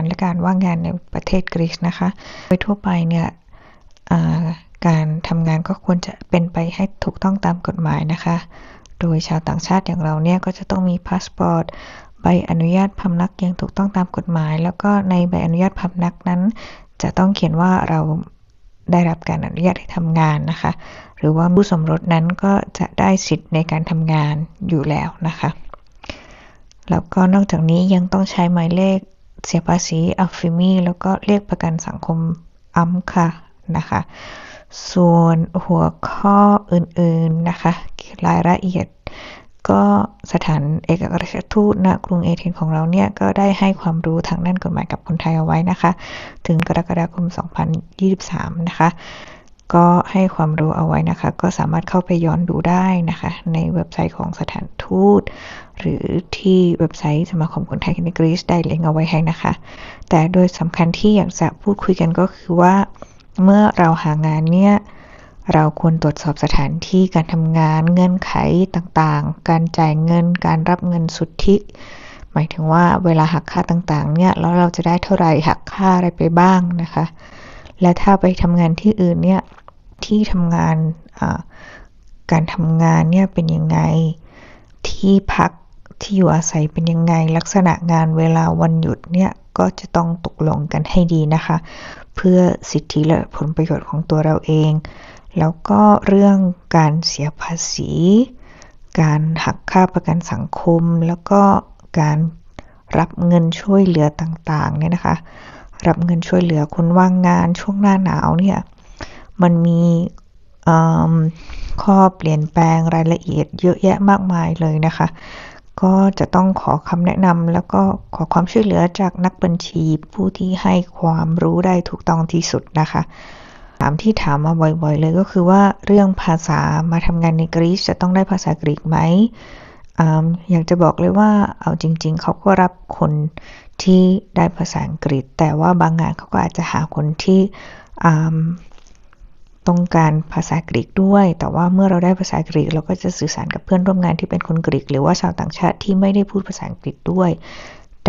านและการว่างงานในประเทศกรีซนะคะ โดยทั่วไปเนี่ยการทำงานก็ควรจะเป็นไปให้ถูกต้องตามกฎหมายนะคะ โดยชาวต่างชาติอย่างเราเนี่ยก็จะต้องมีพาสปอร์ตใบอนุญาตพำนักอย่างถูกต้องตามกฎหมาย แล้วก็ในใบอนุญาตพำนักนั้น จะต้องเขียนว่าเราได้รับการอนุญาตให้ทำงานนะคะ หรือว่าผู้สมรสนั้นก็จะได้สิทธิ์ในการทำงานอยู่แล้วนะคะ แล้วก็นอกจากนี้ยังต้องใช้หมายเลข เสียภาษีอัฟฟิมีแล้วก็เลขประกันสังคมอัมค่ะนะคะ ส่วนหัวข้ออื่นๆนะคะรายละเอียดก็สถานเอกอัครราชทูตณกรุงเอเธนของเราเนี่ย ก็ได้ให้ความรู้ทางด้านกฎหมายกับคนไทยเอาไว้นะคะ ถึงกรกฎาคม 2023 นะคะ ก็ให้ความรู้เอาไว้นะคะ ก็สามารถเข้าไปย้อนดูได้นะคะ ในเว็บไซต์ของสถานทูต หรือที่เว็บไซต์สมาคมคนไทยในกรีซได้เลิงเอาไว้ให้นะคะ แต่โดยสำคัญที่อยากจะพูดคุยกันก็คือว่า เมื่อเราหางานเนี่ยเราควรตรวจสอบสถานที่การทำงานเงื่อนไขต่างๆ การจ่ายเงินการรับเงินสุทธิหมายถึงว่าเวลาหักค่าต่างๆ เนี่ยแล้วเราจะได้เท่าไหร่หักค่าอะไรไปบ้างนะคะ และถ้าไปทำงานที่อื่นเนี่ย ที่ทำงานการทำงานเนี่ยเป็นยังไง ที่พักที่อยู่อาศัยเป็นยังไง ลักษณะงานเวลาวันหยุดเนี่ยก็จะต้องตกลงกันให้ดีนะคะ เพื่อสิทธิและผลประโยชน์ของตัวเราเอง แล้วก็เรื่องการเสียภาษี การหักค่าประกันสังคม แล้วก็การรับเงินช่วยเหลือต่างๆเนี่ยนะคะ รับเงินช่วยเหลือคนว่างงานช่วงหน้าหนาวเนี่ย มันมีข้อเปลี่ยนแปลงรายละเอียดเยอะแยะมากมายเลยนะคะ ก็จะต้องขอคำแนะนำแล้วก็ขอความช่วยเหลือจากนักบัญชีผู้ที่ให้ความรู้ได้ถูกต้องที่สุดนะคะถามที่ถามมาบ่อยๆ เลยก็คือว่าเรื่องภาษามาทำงานในกรีซจะต้องได้ภาษากรีกไหมออยากจะบอกเลยว่าเอาจริง ๆ เขาก็รับคนที่ได้ภาษาอังกฤษ แต่ว่าบางงานเขาก็อาจจะหาคนที่ ต้องการภาษากรีกด้วย แต่ว่าเมื่อเราได้ภาษากรีก เราก็จะสื่อสารกับเพื่อนร่วมงานที่เป็นคนกรีก หรือว่าชาวต่างชาติที่ไม่ได้พูดภาษาอังกฤษด้วย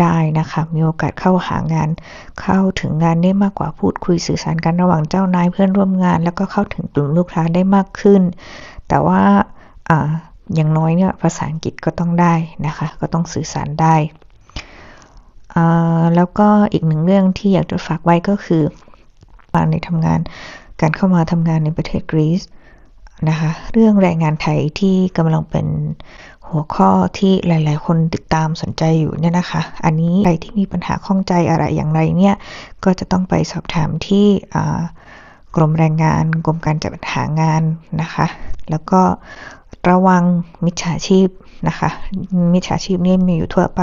ได้นะคะ มีโอกาสเข้าหางาน เข้าถึงงานได้มากกว่าพูดคุยสื่อสารกันระหว่างเจ้านายเพื่อนร่วมงาน แล้วก็เข้าถึงกลุ่มลูกค้าได้มากขึ้น แต่ว่าอ่าอย่างน้อยเนี่ยภาษาอังกฤษก็ต้องได้นะคะ ก็ต้องสื่อสารได้ แล้วก็อีกหนึ่งเรื่องที่อยากจะฝากไว้ก็คือการในทำงาน การเข้ามาทำงานในประเทศกรีซนะคะเรื่องแรงงานไทยที่กำลังเป็นหัวข้อที่หลาย ๆ คนติดตามสนใจอยู่เนี่ยนะคะ อันนี้ใครที่มีปัญหาข้องใจอะไรอย่างไรเนี่ยก็จะต้องไปสอบถามที่กรมแรงงานกรมการจัดหางานนะคะ แล้วก็ระวังมิจฉาชีพนะคะมิจฉาชีพนี่มีอยู่ทั่วไป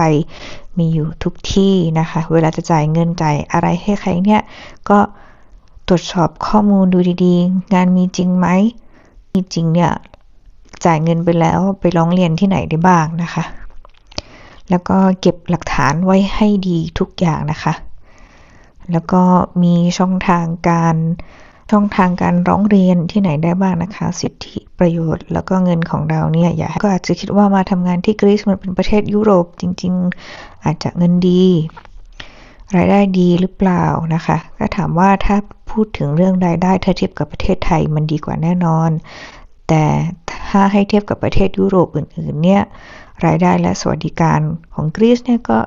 มีอยู่ทุกที่นะคะ เวลาจะจ่ายเงินจ่ายอะไรให้ใครเนี่ยก็ ตรวจสอบข้อมูลดูดีๆ งานมีจริงไหมมีจริงเนี่ยจ่ายเงินไปแล้วไปร้องเรียนที่ไหนได้บ้างนะคะ แล้วก็เก็บหลักฐานไว้ให้ดีทุกอย่างนะคะ แล้วก็มีช่องทางการช่องทางการร้องเรียนที่ไหนได้บ้างนะคะ สิทธิประโยชน์ แล้วก็เงินของเราเนี่ยอย่าก็อาจจะคิดว่ามาทำงานที่กรีซมันเป็นประเทศยุโรปจริง ๆ อาจจะเงินดี รายได้ดีหรือเปล่านะคะก็ถามว่าถ้าพูดถึงเรื่องรายได้ถ้าเทียบกับประเทศไทยมันดีกว่าแน่นอน แต่ถ้าให้เทียบกับประเทศยุโรปอื่นๆเนี่ยรายได้และสวัสดิการของกรีซเนี่ยก็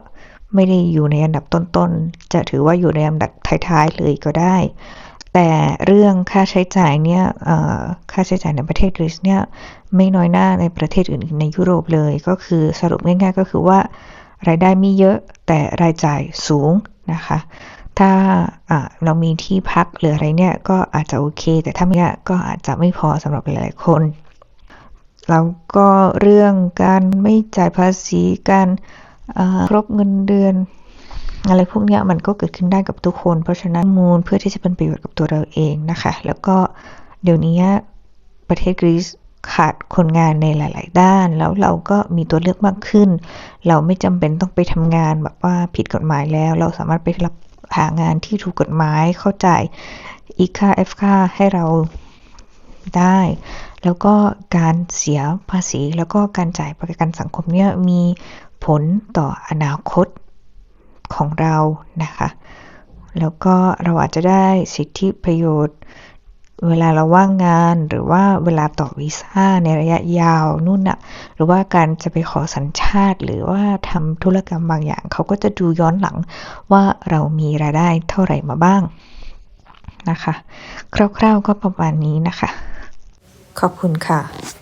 ไม่ได้อยู่ในอันดับต้นๆ จะถือว่าอยู่ในอันดับท้ายๆเลยก็ได้ แต่เรื่องค่าใช้จ่ายเนี่ยค่าใช้จ่ายในประเทศกรีซเนี่ยไม่น้อยหน้าในประเทศอื่นๆในยุโรปเลยก็คือสรุปง่ายๆก็คือว่า รายได้ไม่เยอะแต่รายจ่ายสูงนะคะ ถ้าเรามีที่พักหรืออะไรเนี่ยก็อาจจะโอเค แต่ถ้าไม่ก็อาจจะไม่พอสำหรับหลายๆคนแล้วก็เรื่องการไม่จ่ายภาษีการครบเงินเดือน อะไรพวกนี้มันก็เกิดขึ้นได้กับทุกคน เพราะฉะนั้นมูลเพื่อที่จะเป็นประโยชน์กับตัวเราเองนะคะ แล้วก็เดี๋ยวนี้ประเทศกรีซ ขาดคนงานในหลาย ๆ ด้าน แล้วเราก็มีตัวเลือกมากขึ้น เราไม่จำเป็นต้องไปทำงานแบบว่าผิดกฎหมายแล้ว เราสามารถไปรับหางานที่ถูกกฎหมายเข้าใจอีค่าเอฟค่าให้เราได้ แล้วก็การเสียภาษี แล้วก็การจ่ายประกันสังคมเนี่ยมีผลต่ออนาคตของเรานะคะ แล้วก็เราอาจจะได้สิทธิประโยชน์ เวลาเราว่างงานหรือว่าเวลาต่อวีซ่าในระยะยาวนู่นน่ะหรือว่าการจะไปขอสัญชาติ หรือว่าทำธุรกรรมบางอย่าง เขาก็จะดูย้อนหลังว่าเรามีรายได้เท่าไหร่มาบ้างนะคะ คร่าวๆก็ประมาณนี้นะคะ ขอบคุณค่ะ